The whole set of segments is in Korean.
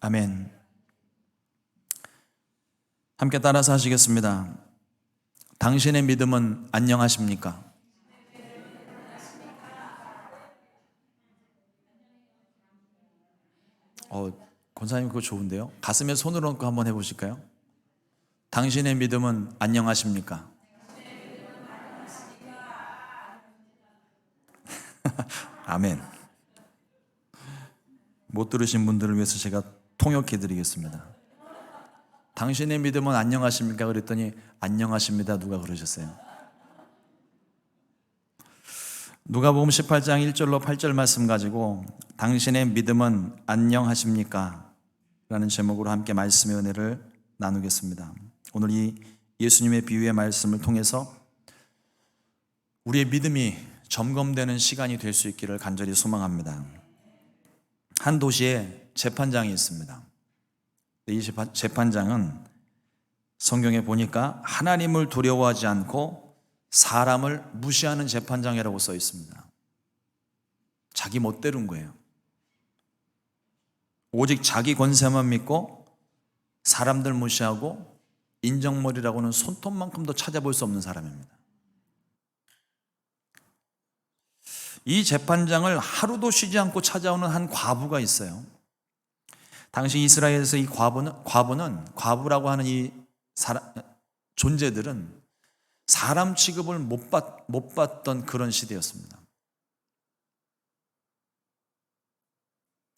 아멘. 함께 따라서 하시겠습니다. 당신의 믿음은 안녕하십니까? 어, 권사님 그거 좋은데요? 가슴에 손을 얹고 한번 해보실까요? 당신의 믿음은 안녕하십니까? 아멘. 못 들으신 분들을 위해서 제가 통역해 드리겠습니다. 당신의 믿음은 안녕하십니까? 그랬더니 안녕하십니다. 누가 그러셨어요? 누가복음 18장 1절로 8절 말씀 가지고 당신의 믿음은 안녕하십니까? 라는 제목으로 함께 말씀의 은혜를 나누겠습니다. 오늘 이 예수님의 비유의 말씀을 통해서 우리의 믿음이 점검되는 시간이 될 수 있기를 간절히 소망합니다. 한 도시에 재판장이 있습니다. 이 재판- 재판장은 성경에 보니까 하나님을 두려워하지 않고 사람을 무시하는 재판장이라고 써 있습니다. 자기 멋대로인 거예요. 오직 자기 권세만 믿고 사람들 무시하고 인정머리라고는 손톱만큼도 찾아볼 수 없는 사람입니다. 이 재판장을 하루도 쉬지 않고 찾아오는 한 과부가 있어요. 당시 이스라엘에서 이 과부는, 과부는 과부라고 하는 이 사람, 존재들은 사람 취급을 못, 받, 못 받던 그런 시대였습니다.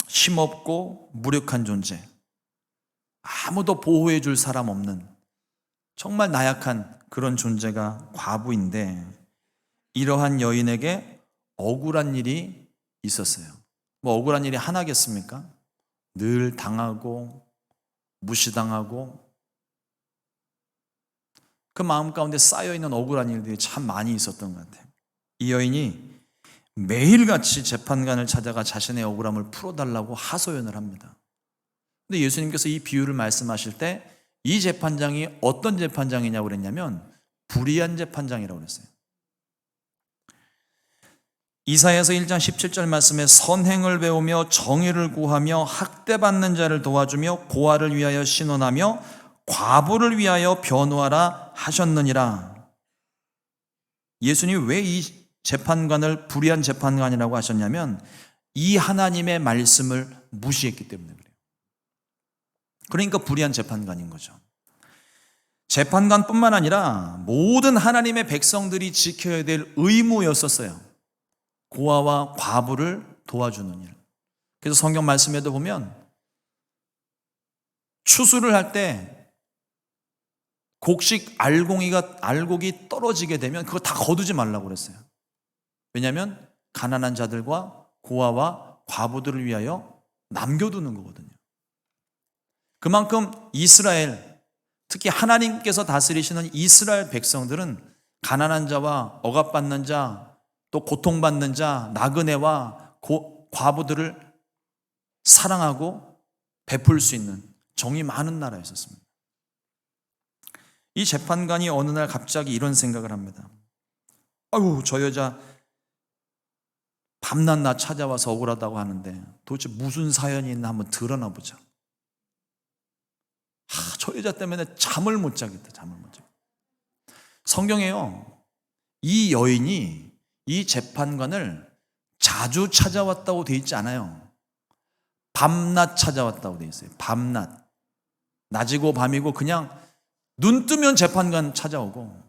힘없고 무력한 존재. 아무도 보호해 줄 사람 없는 정말 나약한 그런 존재가 과부인데 이러한 여인에게 억울한 일이 있었어요. 뭐 억울한 일이 하나겠습니까? 늘 당하고 무시당하고 그 마음 가운데 쌓여 있는 억울한 일들이 참 많이 있었던 것 같아요. 이 여인이 매일같이 재판관을 찾아가 자신의 억울함을 풀어달라고 하소연을 합니다. 근데 예수님께서 이 비유를 말씀하실 때 이 재판장이 어떤 재판장이냐고 그랬냐면 불의한 재판장이라고 그랬어요. 이사야서 1장 17절 말씀에 선행을 배우며 정의를 구하며 학대받는 자를 도와주며 고아를 위하여 신원하며 과부를 위하여 변호하라 하셨느니라. 예수님이 왜이 재판관을 불의한 재판관이라고 하셨냐면 이 하나님의 말씀을 무시했기 때문에 그래요. 그러니까 불의한 재판관인 거죠. 재판관뿐만 아니라 모든 하나님의 백성들이 지켜야 될 의무였었어요. 고아와 과부를 도와주는 일. 그래서 성경 말씀에도 보면 추수를 할 때 곡식 알곡이가 알곡이 떨어지게 되면 그거 다 거두지 말라고 그랬어요. 왜냐하면 가난한 자들과 고아와 과부들을 위하여 남겨두는 거거든요. 그만큼 이스라엘 특히 하나님께서 다스리시는 이스라엘 백성들은 가난한 자와 억압받는 자, 또 고통받는 자, 나그네와 고, 과부들을 사랑하고 베풀 수 있는 정이 많은 나라였었습니다. 이 재판관이 어느 날 갑자기 이런 생각을 합니다. 아유, 저 여자 밤낮 나 찾아와서 억울하다고 하는데 도대체 무슨 사연이 있나 한번 드러나 보자. 아, 저 여자 때문에 잠을 못 자겠다, 잠을 못 자겠다. 성경에요. 이 여인이 이 재판관을 자주 찾아왔다고 돼 있지 않아요. 밤낮 찾아왔다고 돼 있어요. 밤낮. 낮이고 밤이고 그냥 눈 뜨면 재판관 찾아오고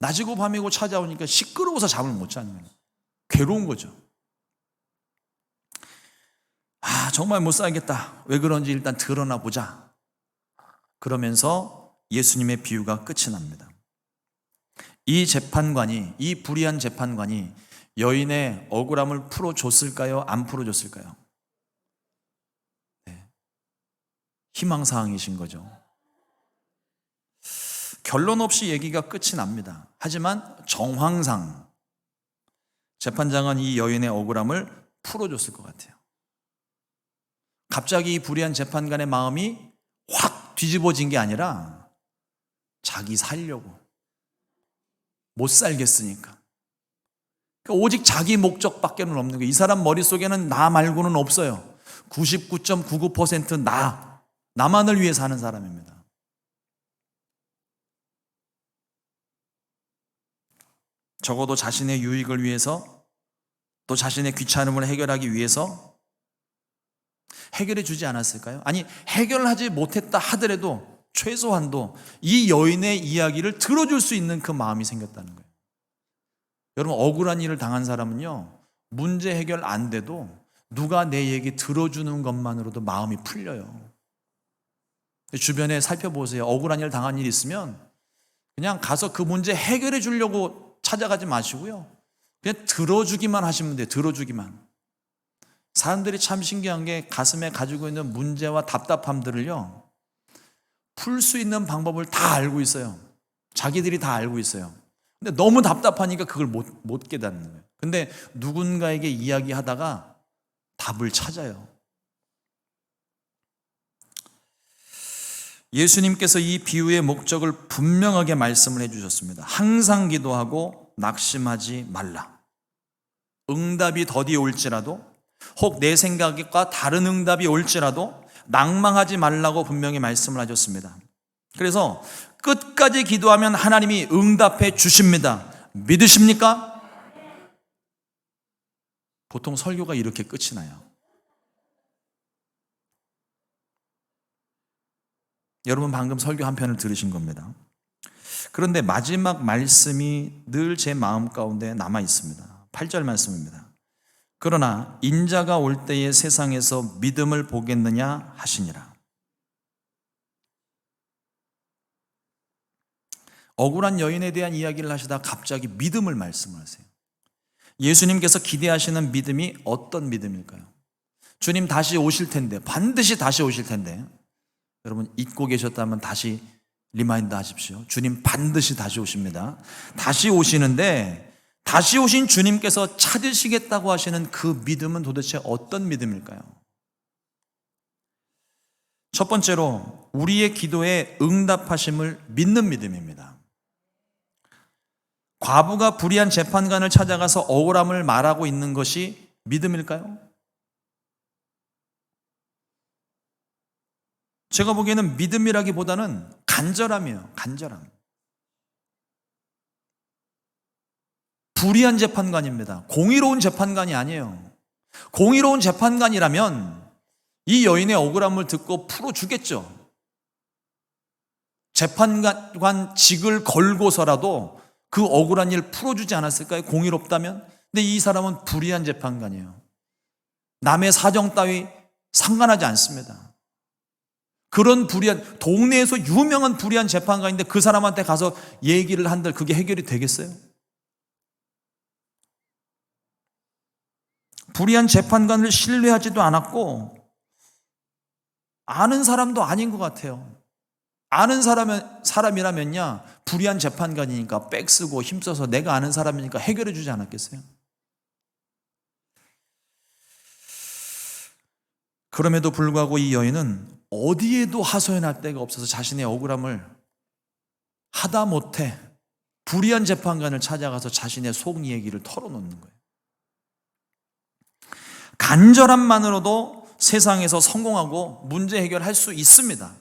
낮이고 밤이고 찾아오니까 시끄러워서 잠을 못 자는 거예요. 괴로운 거죠. 아, 정말 못 살겠다. 왜 그런지 일단 드러나 보자. 그러면서 예수님의 비유가 끝이 납니다. 이 재판관이, 이 불의한 재판관이 여인의 억울함을 풀어줬을까요? 안 풀어줬을까요? 네. 희망사항이신 거죠. 결론 없이 얘기가 끝이 납니다. 하지만 정황상 재판장은 이 여인의 억울함을 풀어줬을 것 같아요. 갑자기 이 불의한 재판관의 마음이 확 뒤집어진 게 아니라 자기 살려고 못 살겠으니까 그러니까 오직 자기 목적밖에는 없는 거예요. 이 사람 머릿속에는 나 말고는 없어요. 99.99%나, 나만을 위해 사는 사람입니다. 적어도 자신의 유익을 위해서 또 자신의 귀찮음을 해결하기 위해서 해결해 주지 않았을까요? 아니, 해결하지 못했다 하더라도 최소한도 이 여인의 이야기를 들어줄 수 있는 그 마음이 생겼다는 거예요. 여러분, 억울한 일을 당한 사람은요, 문제 해결 안 돼도 누가 내 얘기 들어주는 것만으로도 마음이 풀려요. 주변에 살펴보세요. 억울한 일 당한 일 있으면 그냥 가서 그 문제 해결해 주려고 찾아가지 마시고요. 그냥 들어주기만 하시면 돼요. 들어주기만. 사람들이 참 신기한 게 가슴에 가지고 있는 문제와 답답함들을요. 풀 수 있는 방법을 다 알고 있어요. 자기들이 다 알고 있어요. 근데 너무 답답하니까 그걸 못, 못 깨닫는 거예요. 근데 누군가에게 이야기하다가 답을 찾아요. 예수님께서 이 비유의 목적을 분명하게 말씀을 해주셨습니다. 항상 기도하고 낙심하지 말라. 응답이 더디 올지라도 혹 내 생각과 다른 응답이 올지라도 낭망하지 말라고 분명히 말씀을 하셨습니다. 그래서 끝까지 기도하면 하나님이 응답해 주십니다. 믿으십니까? 보통 설교가 이렇게 끝이 나요. 여러분 방금 설교 한 편을 들으신 겁니다. 그런데 마지막 말씀이 늘 제 마음 가운데 남아 있습니다. 8절 말씀입니다. 그러나 인자가 올 때에 세상에서 믿음을 보겠느냐 하시니라. 억울한 여인에 대한 이야기를 하시다 갑자기 믿음을 말씀하세요. 예수님께서 기대하시는 믿음이 어떤 믿음일까요? 주님 다시 오실 텐데, 반드시 다시 오실 텐데, 여러분 잊고 계셨다면 다시 리마인드 하십시오. 주님 반드시 다시 오십니다. 다시 오시는데 다시 오신 주님께서 찾으시겠다고 하시는 그 믿음은 도대체 어떤 믿음일까요? 첫 번째로 우리의 기도에 응답하심을 믿는 믿음입니다. 과부가 불의한 재판관을 찾아가서 억울함을 말하고 있는 것이 믿음일까요? 제가 보기에는 믿음이라기보다는 간절함이에요. 간절함. 불의한 재판관입니다. 공의로운 재판관이 아니에요. 공의로운 재판관이라면 이 여인의 억울함을 듣고 풀어주겠죠. 재판관 직을 걸고서라도 그 억울한 일 풀어주지 않았을까요? 공의롭다면? 근데 이 사람은 불의한 재판관이에요. 남의 사정 따위 상관하지 않습니다. 그런 불의한, 동네에서 유명한 불의한 재판관인데 그 사람한테 가서 얘기를 한들 그게 해결이 되겠어요? 불의한 재판관을 신뢰하지도 않았고, 아는 사람도 아닌 것 같아요. 아는 사람, 사람이라면야 불의한 재판관이니까 빽쓰고 힘써서 내가 아는 사람이니까 해결해 주지 않았겠어요? 그럼에도 불구하고 이 여인은 어디에도 하소연할 데가 없어서 자신의 억울함을 하다 못해 불의한 재판관을 찾아가서 자신의 속 얘기를 털어놓는 거예요. 간절함만으로도 세상에서 성공하고 문제 해결할 수 있습니다.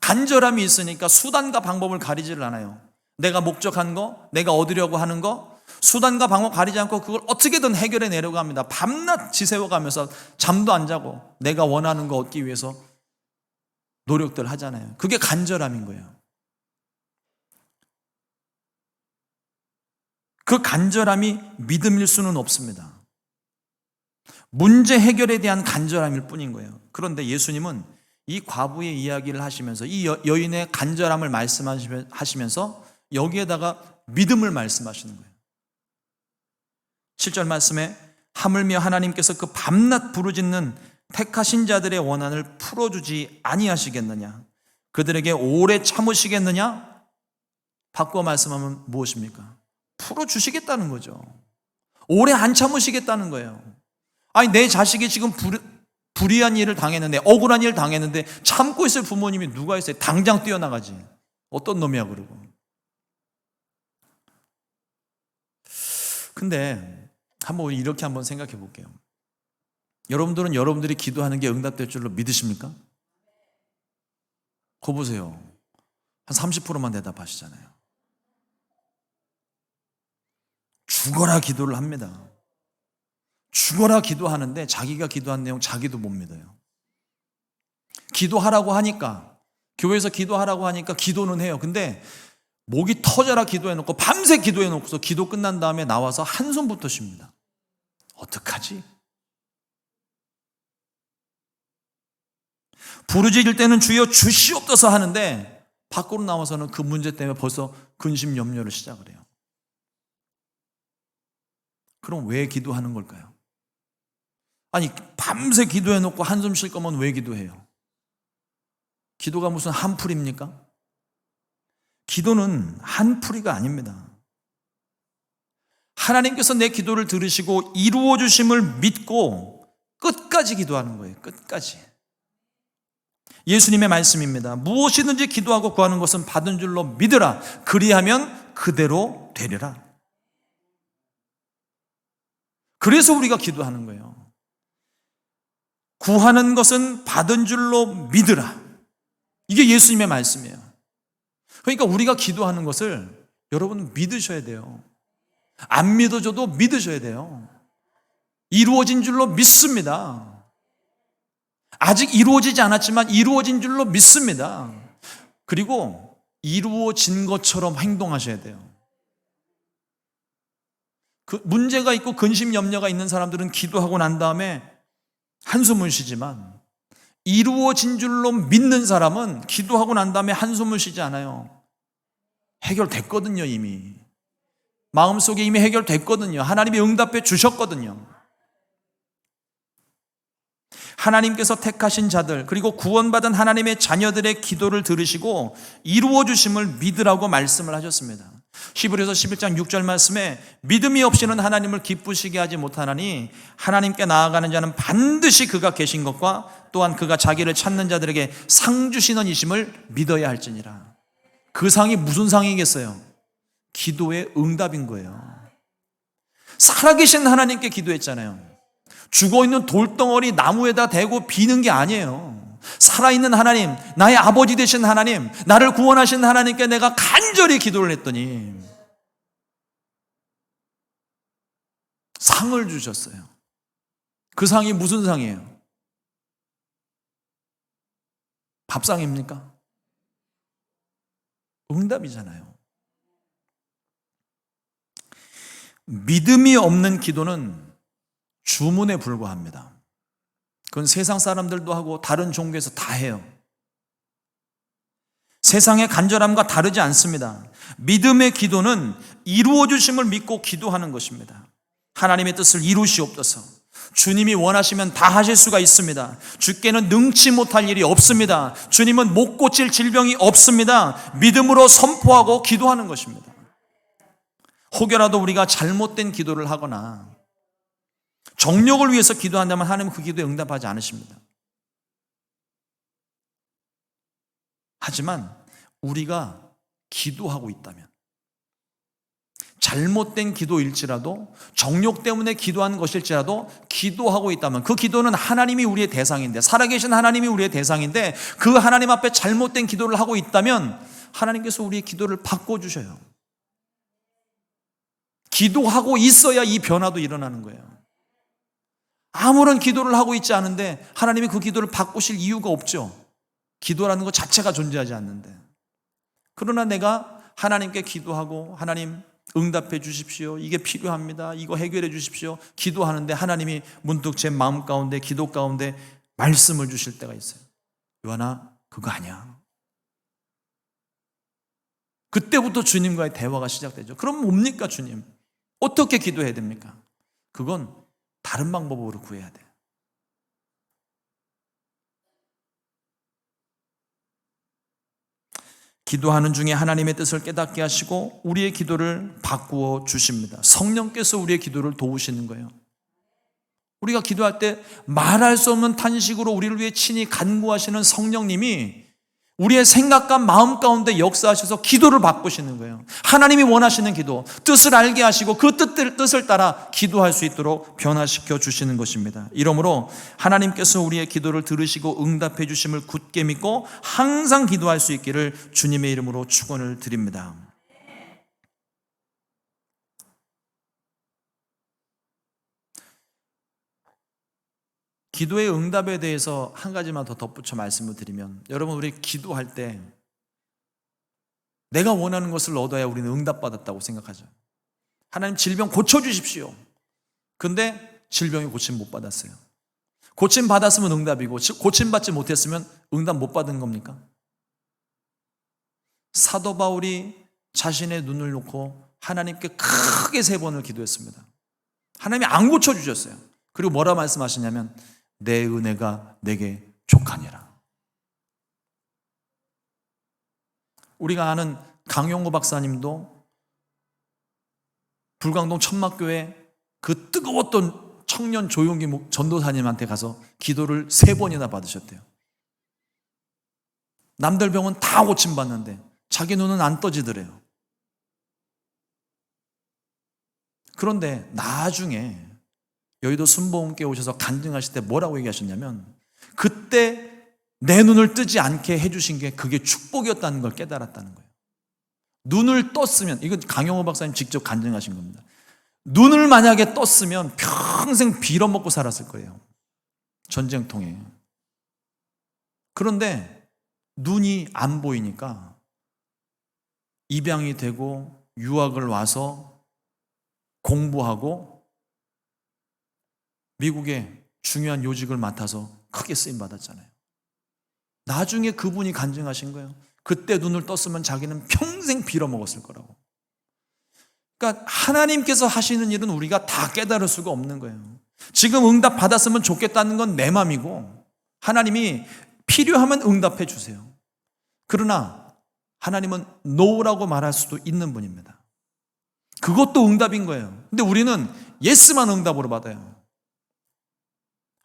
간절함이 있으니까 수단과 방법을 가리지를 않아요. 내가 목적한 거, 내가 얻으려고 하는 거, 수단과 방법 가리지 않고 그걸 어떻게든 해결해 내려고 합니다. 밤낮 지새워 가면서 잠도 안 자고 내가 원하는 거 얻기 위해서 노력들 하잖아요. 그게 간절함인 거예요. 그 간절함이 믿음일 수는 없습니다. 문제 해결에 대한 간절함일 뿐인 거예요. 그런데 예수님은 이 과부의 이야기를 하시면서 이 여인의 간절함을 말씀하시면서 여기에다가 믿음을 말씀하시는 거예요. 7절 말씀에 하물며 하나님께서 그 밤낮 부르짖는 택하신 자들의 원한을 풀어주지 아니하시겠느냐? 그들에게 오래 참으시겠느냐? 바꿔 말씀하면 무엇입니까? 풀어주시겠다는 거죠. 오래 안 참으시겠다는 거예요. 아니, 내 자식이 지금 불, 불의한 일을 당했는데, 억울한 일을 당했는데, 참고 있을 부모님이 누가 있어요? 당장 뛰어나가지. 어떤 놈이야, 그러고. 근데 한번 이렇게 한번 생각해 볼게요. 여러분들은 여러분들이 기도하는 게 응답될 줄로 믿으십니까? 거 보세요. 한 30%만 대답하시잖아요. 죽어라 기도를 합니다. 죽어라 기도하는데 자기가 기도한 내용 자기도 못 믿어요. 기도하라고 하니까 교회에서 기도하라고 하니까 기도는 해요. 근데 목이 터져라 기도해 놓고 밤새 기도해 놓고서 기도 끝난 다음에 나와서 한숨부터 쉽니다. 어떡하지? 부르짖을 때는 주여 주시옵소서 하는데 밖으로 나와서는 그 문제 때문에 벌써 근심 염려를 시작을 해요. 그럼 왜 기도하는 걸까요? 아니 밤새 기도해 놓고 한숨 쉴 거면 왜 기도해요? 기도가 무슨 한풀입니까? 기도는 한풀이가 아닙니다. 하나님께서 내 기도를 들으시고 이루어 주심을 믿고 끝까지 기도하는 거예요. 끝까지. 예수님의 말씀입니다. 무엇이든지 기도하고 구하는 것은 받은 줄로 믿으라. 그리하면 그대로 되리라. 그래서 우리가 기도하는 거예요. 구하는 것은 받은 줄로 믿으라. 이게 예수님의 말씀이에요. 그러니까 우리가 기도하는 것을 여러분 믿으셔야 돼요. 안 믿어줘도 믿으셔야 돼요. 이루어진 줄로 믿습니다. 아직 이루어지지 않았지만 이루어진 줄로 믿습니다. 그리고 이루어진 것처럼 행동하셔야 돼요. 그 문제가 있고 근심 염려가 있는 사람들은 기도하고 난 다음에 한숨을 쉬지만 이루어진 줄로 믿는 사람은 기도하고 난 다음에 한숨을 쉬지 않아요. 해결됐거든요, 이미. 마음속에 이미 해결됐거든요. 하나님이 응답해 주셨거든요. 하나님께서 택하신 자들, 그리고 구원받은 하나님의 자녀들의 기도를 들으시고 이루어 주심을 믿으라고 말씀을 하셨습니다. 히브리서 11장 6절 말씀에 믿음이 없이는 하나님을 기쁘시게 하지 못하나니 하나님께 나아가는 자는 반드시 그가 계신 것과 또한 그가 자기를 찾는 자들에게 상 주시는 이심을 믿어야 할지니라. 그 상이 무슨 상이겠어요? 기도의 응답인 거예요. 살아계신 하나님께 기도했잖아요. 죽어 있는 돌덩어리 나무에다 대고 비는 게 아니에요. 살아있는 하나님, 나의 아버지 되신 하나님, 나를 구원하신 하나님께 내가 간절히 기도를 했더니 상을 주셨어요. 그 상이 무슨 상이에요? 밥상입니까? 응답이잖아요. 믿음이 없는 기도는 주문에 불과합니다. 그건 세상 사람들도 하고 다른 종교에서 다 해요. 세상의 간절함과 다르지 않습니다. 믿음의 기도는 이루어 주심을 믿고 기도하는 것입니다. 하나님의 뜻을 이루시옵소서. 주님이 원하시면 다 하실 수가 있습니다. 주께는 능치 못할 일이 없습니다. 주님은 못 고칠 질병이 없습니다. 믿음으로 선포하고 기도하는 것입니다. 혹여라도 우리가 잘못된 기도를 하거나 정력을 위해서 기도한다면 하나님은 그 기도에 응답하지 않으십니다. 하지만 우리가 기도하고 있다면 잘못된 기도일지라도 정욕 때문에 기도하는 것일지라도 기도하고 있다면 그 기도는 하나님이 우리의 대상인데 살아계신 하나님이 우리의 대상인데 그 하나님 앞에 잘못된 기도를 하고 있다면 하나님께서 우리의 기도를 바꿔주셔요. 기도하고 있어야 이 변화도 일어나는 거예요. 아무런 기도를 하고 있지 않은데 하나님이 그 기도를 바꾸실 이유가 없죠. 기도라는 것 자체가 존재하지 않는데. 그러나 내가 하나님께 기도하고 하나님 응답해 주십시오. 이게 필요합니다. 이거 해결해 주십시오. 기도하는데 하나님이 문득 제 마음 가운데 기도 가운데 말씀을 주실 때가 있어요. 요하나 그거 아니야. 그때부터 주님과의 대화가 시작되죠. 그럼 뭡니까 주님? 어떻게 기도해야 됩니까? 그건 다른 방법으로 구해야 돼요. 기도하는 중에 하나님의 뜻을 깨닫게 하시고 우리의 기도를 바꾸어 주십니다. 성령께서 우리의 기도를 도우시는 거예요. 우리가 기도할 때 말할 수 없는 탄식으로 우리를 위해 친히 간구하시는 성령님이 우리의 생각과 마음 가운데 역사하셔서 기도를 바꾸시는 거예요. 하나님이 원하시는 기도, 뜻을 알게 하시고 그 뜻을, 뜻을 따라 기도할 수 있도록 변화시켜 주시는 것입니다. 이러므로 하나님께서 우리의 기도를 들으시고 응답해 주심을 굳게 믿고 항상 기도할 수 있기를 주님의 이름으로 축원을 드립니다. 기도의 응답에 대해서 한 가지만 더 덧붙여 말씀을 드리면 여러분 우리 기도할 때 내가 원하는 것을 얻어야 우리는 응답받았다고 생각하죠. 하나님 질병 고쳐 주십시오. 근데 질병이 고침 못 받았어요. 고침 받았으면 응답이고 고침 받지 못했으면 응답 못 받은 겁니까? 사도 바울이 자신의 눈을 놓고 하나님께 크게 세 번을 기도했습니다. 하나님이 안 고쳐 주셨어요. 그리고 뭐라 말씀하시냐면 내 은혜가 내게 족하니라. 우리가 아는 강용구 박사님도 불광동 천막교회 그 뜨거웠던 청년 조용기 목- 전도사님한테 가서 기도를 세 번이나 받으셨대요. 남들 병은 다 고침받는데 자기 눈은 안 떠지더래요. 그런데 나중에 여의도 순복음께 오셔서 간증하실 때 뭐라고 얘기하셨냐면 그때 내 눈을 뜨지 않게 해주신 게 그게 축복이었다는 걸 깨달았다는 거예요. 눈을 떴으면 이건 강영호 박사님 직접 간증하신 겁니다. 눈을 만약에 떴으면 평생 빌어먹고 살았을 거예요. 전쟁통에. 그런데 눈이 안 보이니까 입양이 되고 유학을 와서 공부하고 미국의 중요한 요직을 맡아서 크게 쓰임 받았잖아요. 나중에 그분이 간증하신 거예요. 그때 눈을 떴으면 자기는 평생 빌어먹었을 거라고. 그러니까 하나님께서 하시는 일은 우리가 다 깨달을 수가 없는 거예요. 지금 응답 받았으면 좋겠다는 건 내 맘이고 하나님이 필요하면 응답해 주세요. 그러나 하나님은 노라고 말할 수도 있는 분입니다. 그것도 응답인 거예요. 근데 우리는 예스만 응답으로 받아요.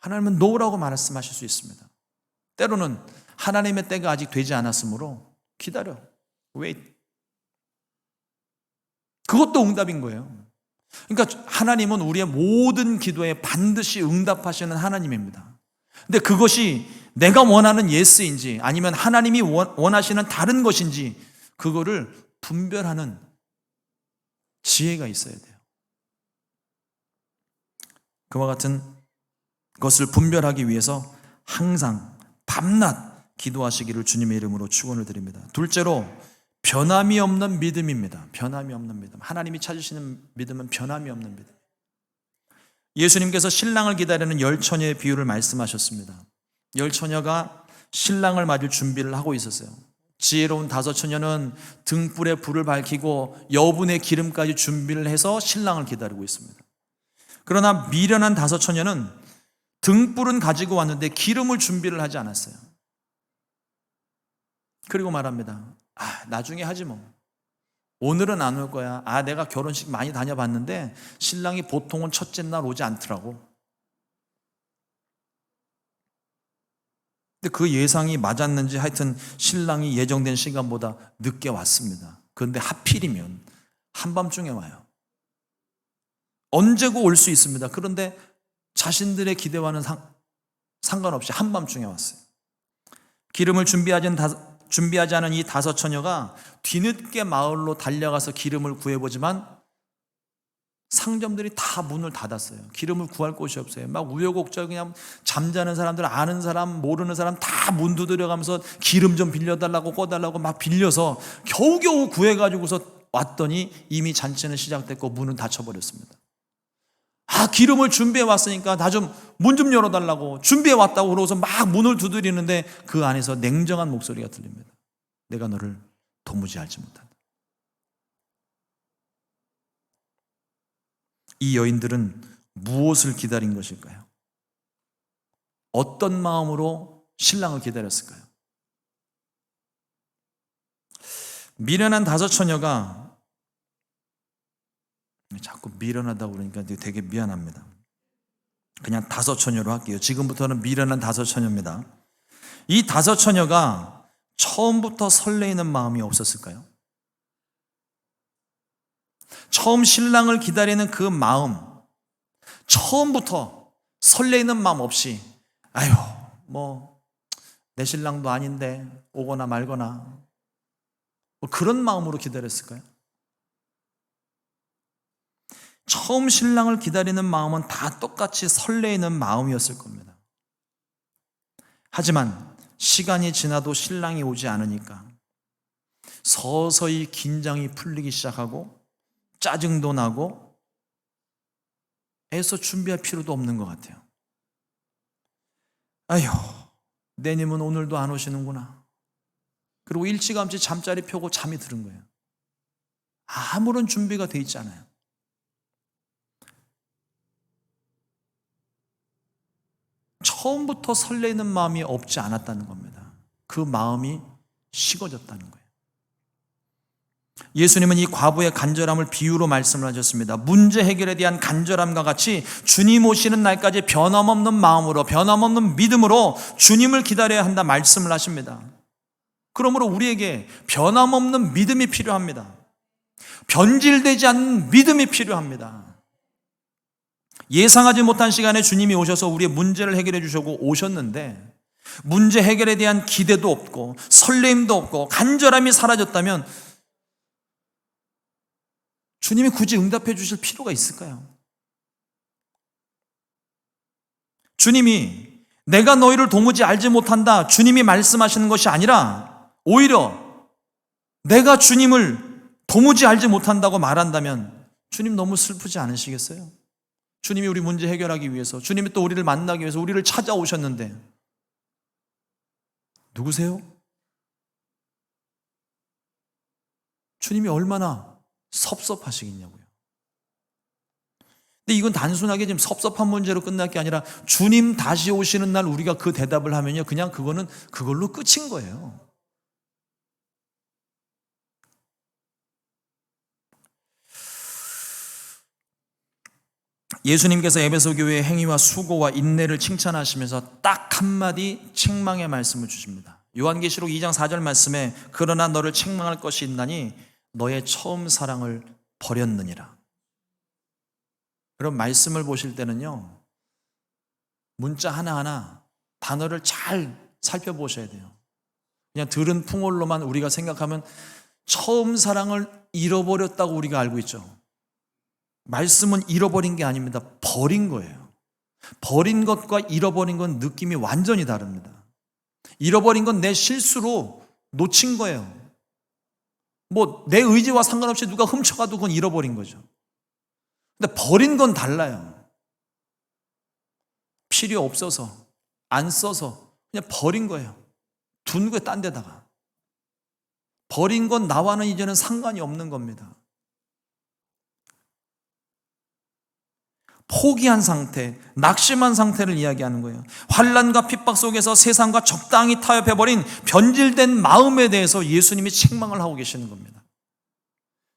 하나님은 노라고 말씀하실 수 있습니다. 때로는 하나님의 때가 아직 되지 않았으므로 기다려. wait. 그것도 응답인 거예요. 그러니까 하나님은 우리의 모든 기도에 반드시 응답하시는 하나님입니다. 근데 그것이 내가 원하는 예스인지 아니면 하나님이 원하시는 다른 것인지 그거를 분별하는 지혜가 있어야 돼요. 그와 같은 것을 분별하기 위해서 항상 밤낮 기도하시기를 주님의 이름으로 축원을 드립니다. 둘째로 변함이 없는 믿음입니다. 변함이 없는 믿음. 하나님이 찾으시는 믿음은 변함이 없는 믿음. 예수님께서 신랑을 기다리는 열 처녀의 비유를 말씀하셨습니다. 열 처녀가 신랑을 맞을 준비를 하고 있었어요. 지혜로운 다섯 처녀는 등불에 불을 밝히고 여분의 기름까지 준비를 해서 신랑을 기다리고 있습니다. 그러나 미련한 다섯 처녀는 등불은 가지고 왔는데 기름을 준비를 하지 않았어요. 그리고 말합니다. 아, 나중에 하지 뭐. 오늘은 안 올 거야. 아, 내가 결혼식 많이 다녀봤는데 신랑이 보통은 첫째 날 오지 않더라고. 근데 그 예상이 맞았는지 하여튼 신랑이 예정된 시간보다 늦게 왔습니다. 그런데 하필이면 한밤중에 와요. 언제고 올 수 있습니다. 그런데 자신들의 기대와는 상, 상관없이 한밤중에 왔어요. 기름을 준비하지, 다, 준비하지 않은 이 다섯 처녀가 뒤늦게 마을로 달려가서 기름을 구해보지만 상점들이 다 문을 닫았어요. 기름을 구할 곳이 없어요. 막 우여곡절 그냥 잠자는 사람들, 아는 사람, 모르는 사람 다 문 두드려가면서 기름 좀 빌려달라고 꺼달라고 막 빌려서 겨우겨우 구해가지고서 왔더니 이미 잔치는 시작됐고 문은 닫혀버렸습니다. 아, 기름을 준비해 왔으니까 다 좀문좀 열어달라고 준비해 왔다고 그러고서 막 문을 두드리는데 그 안에서 냉정한 목소리가 들립니다. 내가 너를 도무지 알지 못한다. 이 여인들은 무엇을 기다린 것일까요? 어떤 마음으로 신랑을 기다렸을까요? 미련한 다섯 처녀가 자꾸 미련하다고 그러니까 되게 미안합니다. 그냥 다섯 처녀로 할게요. 지금부터는 미련한 다섯 처녀입니다. 이 다섯 처녀가 처음부터 설레이는 마음이 없었을까요? 처음 신랑을 기다리는 그 마음, 처음부터 설레이는 마음 없이, 아유, 뭐, 내 신랑도 아닌데, 오거나 말거나, 뭐 그런 마음으로 기다렸을까요? 처음 신랑을 기다리는 마음은 다 똑같이 설레이는 마음이었을 겁니다. 하지만 시간이 지나도 신랑이 오지 않으니까 서서히 긴장이 풀리기 시작하고 짜증도 나고 애써 준비할 필요도 없는 것 같아요. 아휴, 내님은 오늘도 안 오시는구나. 그리고 일찌감치 잠자리 펴고 잠이 드는 거예요. 아무런 준비가 돼 있지 않아요. 처음부터 설레는 마음이 없지 않았다는 겁니다. 그 마음이 식어졌다는 거예요. 예수님은 이 과부의 간절함을 비유로 말씀을 하셨습니다. 문제 해결에 대한 간절함과 같이 주님 오시는 날까지 변함없는 마음으로, 변함없는 믿음으로 주님을 기다려야 한다 말씀을 하십니다. 그러므로 우리에게 변함없는 믿음이 필요합니다. 변질되지 않는 믿음이 필요합니다. 예상하지 못한 시간에 주님이 오셔서 우리의 문제를 해결해 주시고 오셨는데 문제 해결에 대한 기대도 없고 설렘도 없고 간절함이 사라졌다면 주님이 굳이 응답해 주실 필요가 있을까요? 주님이 내가 너희를 도무지 알지 못한다. 주님이 말씀하시는 것이 아니라 오히려 내가 주님을 도무지 알지 못한다고 말한다면 주님 너무 슬프지 않으시겠어요? 주님이 우리 문제 해결하기 위해서, 주님이 또 우리를 만나기 위해서 우리를 찾아오셨는데, 누구세요? 주님이 얼마나 섭섭하시겠냐고요. 근데 이건 단순하게 지금 섭섭한 문제로 끝날 게 아니라 주님 다시 오시는 날 우리가 그 대답을 하면요. 그냥 그거는 그걸로 끝인 거예요. 예수님께서 에베소 교회의 행위와 수고와 인내를 칭찬하시면서 딱 한마디 책망의 말씀을 주십니다. 요한계시록 2장 4절 말씀에 그러나 너를 책망할 것이 있나니 너의 처음 사랑을 버렸느니라. 그런 말씀을 보실 때는요. 문자 하나하나 단어를 잘 살펴보셔야 돼요. 그냥 들은 풍월로만 우리가 생각하면 처음 사랑을 잃어버렸다고 우리가 알고 있죠. 말씀은 잃어버린 게 아닙니다. 버린 거예요. 버린 것과 잃어버린 건 느낌이 완전히 다릅니다. 잃어버린 건 내 실수로 놓친 거예요. 뭐, 내 의지와 상관없이 누가 훔쳐가도 그건 잃어버린 거죠. 근데 버린 건 달라요. 필요 없어서, 안 써서, 그냥 버린 거예요. 둔 거에 딴 데다가. 버린 건 나와는 이제는 상관이 없는 겁니다. 포기한 상태, 낙심한 상태를 이야기하는 거예요. 환란과 핍박 속에서 세상과 적당히 타협해 버린 변질된 마음에 대해서 예수님이 책망을 하고 계시는 겁니다.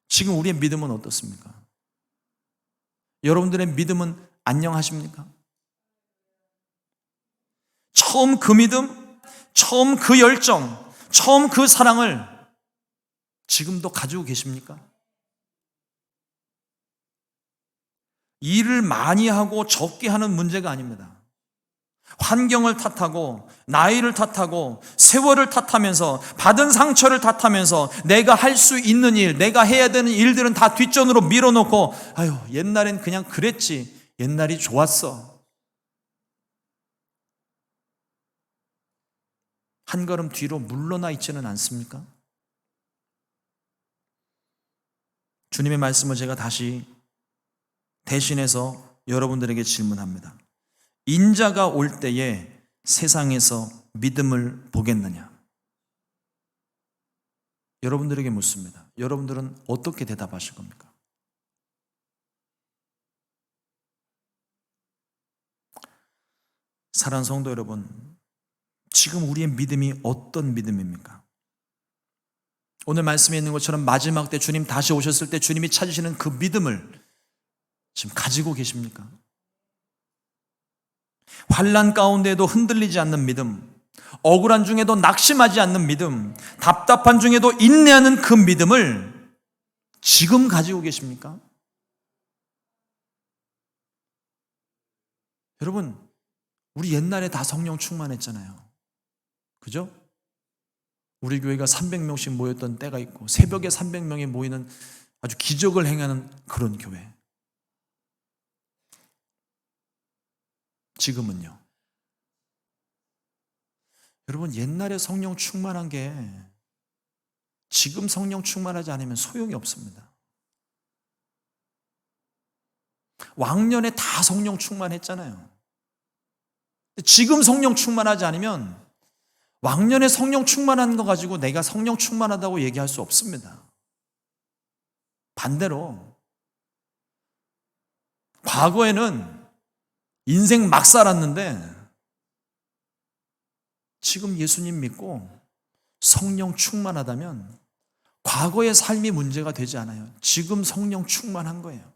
지금 우리의 믿음은 어떻습니까? 여러분들의 믿음은 안녕하십니까? 처음 그 믿음, 처음 그 열정, 처음 그 사랑을 지금도 가지고 계십니까? 일을 많이 하고 적게 하는 문제가 아닙니다. 환경을 탓하고 나이를 탓하고 세월을 탓하면서 받은 상처를 탓하면서 내가 할 수 있는 일, 내가 해야 되는 일들은 다 뒷전으로 밀어놓고 아유 옛날엔 그냥 그랬지 옛날이 좋았어 한 걸음 뒤로 물러나 있지는 않습니까? 주님의 말씀을 제가 다시 대신해서 여러분들에게 질문합니다. 인자가 올 때에 세상에서 믿음을 보겠느냐? 여러분들에게 묻습니다. 여러분들은 어떻게 대답하실 겁니까? 사랑 성도 여러분, 지금 우리의 믿음이 어떤 믿음입니까? 오늘 말씀에 있는 것처럼 마지막 때 주님 다시 오셨을 때 주님이 찾으시는 그 믿음을 지금 가지고 계십니까? 환란 가운데도 흔들리지 않는 믿음, 억울한 중에도 낙심하지 않는 믿음, 답답한 중에도 인내하는 그 믿음을 지금 가지고 계십니까? 여러분, 우리 옛날에 다 성령 충만했잖아요. 그죠? 우리 교회가 300명씩 모였던 때가 있고 새벽에 300명이 모이는 아주 기적을 행하는 그런 교회. 지금은요. 여러분 옛날에 성령 충만한 게 지금 성령 충만하지 않으면 소용이 없습니다. 왕년에 다 성령 충만했잖아요. 지금 성령 충만하지 않으면 왕년에 성령 충만한 거 가지고 내가 성령 충만하다고 얘기할 수 없습니다. 반대로 과거에는 인생 막 살았는데 지금 예수님 믿고 성령 충만하다면 과거의 삶이 문제가 되지 않아요. 지금 성령 충만한 거예요.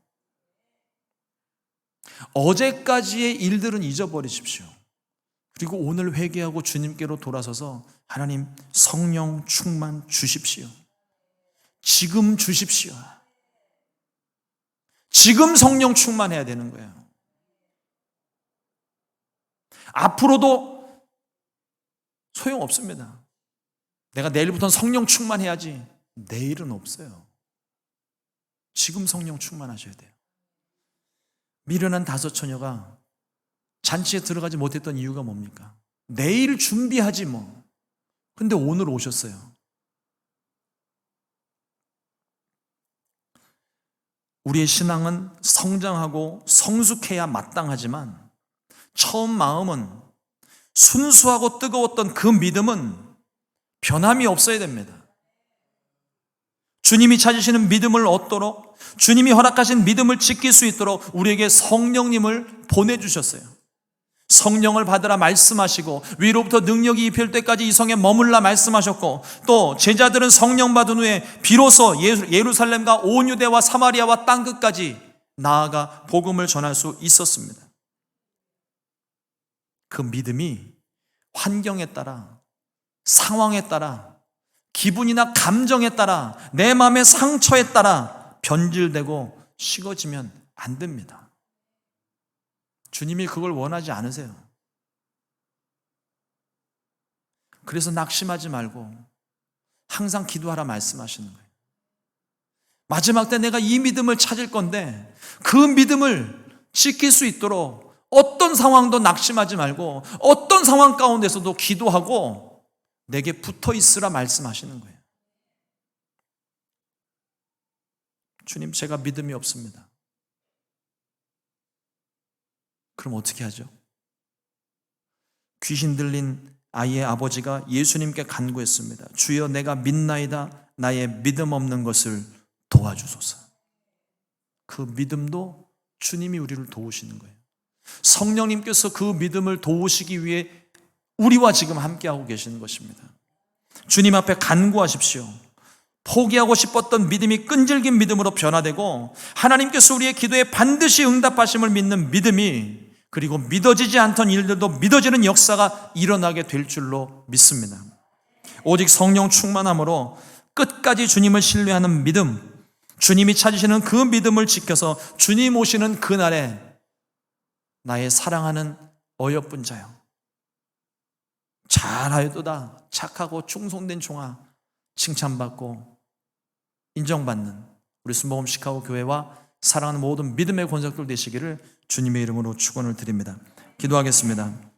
어제까지의 일들은 잊어버리십시오. 그리고 오늘 회개하고 주님께로 돌아서서 하나님 성령 충만 주십시오. 지금 주십시오. 지금 성령 충만해야 되는 거예요. 앞으로도 소용없습니다. 내가 내일부터는 성령 충만해야지. 내일은 없어요. 지금 성령 충만하셔야 돼요. 미련한 다섯 처녀가 잔치에 들어가지 못했던 이유가 뭡니까? 내일 준비하지 뭐. 근데 오늘 오셨어요. 우리의 신앙은 성장하고 성숙해야 마땅하지만 처음 마음은 순수하고 뜨거웠던 그 믿음은 변함이 없어야 됩니다. 주님이 찾으시는 믿음을 얻도록 주님이 허락하신 믿음을 지킬 수 있도록 우리에게 성령님을 보내주셨어요. 성령을 받으라 말씀하시고 위로부터 능력이 입힐 때까지 이 성에 머물라 말씀하셨고 또 제자들은 성령 받은 후에 비로소 예루살렘과 온 유대와 사마리아와 땅 끝까지 나아가 복음을 전할 수 있었습니다. 그 믿음이 환경에 따라 상황에 따라 기분이나 감정에 따라 내 마음의 상처에 따라 변질되고 식어지면 안 됩니다. 주님이 그걸 원하지 않으세요. 그래서 낙심하지 말고 항상 기도하라 말씀하시는 거예요. 마지막 때 내가 이 믿음을 찾을 건데 그 믿음을 지킬 수 있도록 어떤 상황도 낙심하지 말고 어떤 상황 가운데서도 기도하고 내게 붙어 있으라 말씀하시는 거예요. 주님, 제가 믿음이 없습니다. 그럼 어떻게 하죠? 귀신 들린 아이의 아버지가 예수님께 간구했습니다. 주여 내가 믿나이다. 나의 믿음 없는 것을 도와주소서. 그 믿음도 주님이 우리를 도우시는 거예요. 성령님께서 그 믿음을 도우시기 위해 우리와 지금 함께하고 계시는 것입니다. 주님 앞에 간구하십시오. 포기하고 싶었던 믿음이 끈질긴 믿음으로 변화되고 하나님께서 우리의 기도에 반드시 응답하심을 믿는 믿음이 그리고 믿어지지 않던 일들도 믿어지는 역사가 일어나게 될 줄로 믿습니다. 오직 성령 충만함으로 끝까지 주님을 신뢰하는 믿음, 주님이 찾으시는 그 믿음을 지켜서 주님 오시는 그날에 나의 사랑하는 어여쁜 자요. 잘하여도다 착하고 충성된 종아 칭찬받고 인정받는 우리 순복음 시카고 교회와 사랑하는 모든 믿음의 권석들 되시기를 주님의 이름으로 축원을 드립니다. 기도하겠습니다.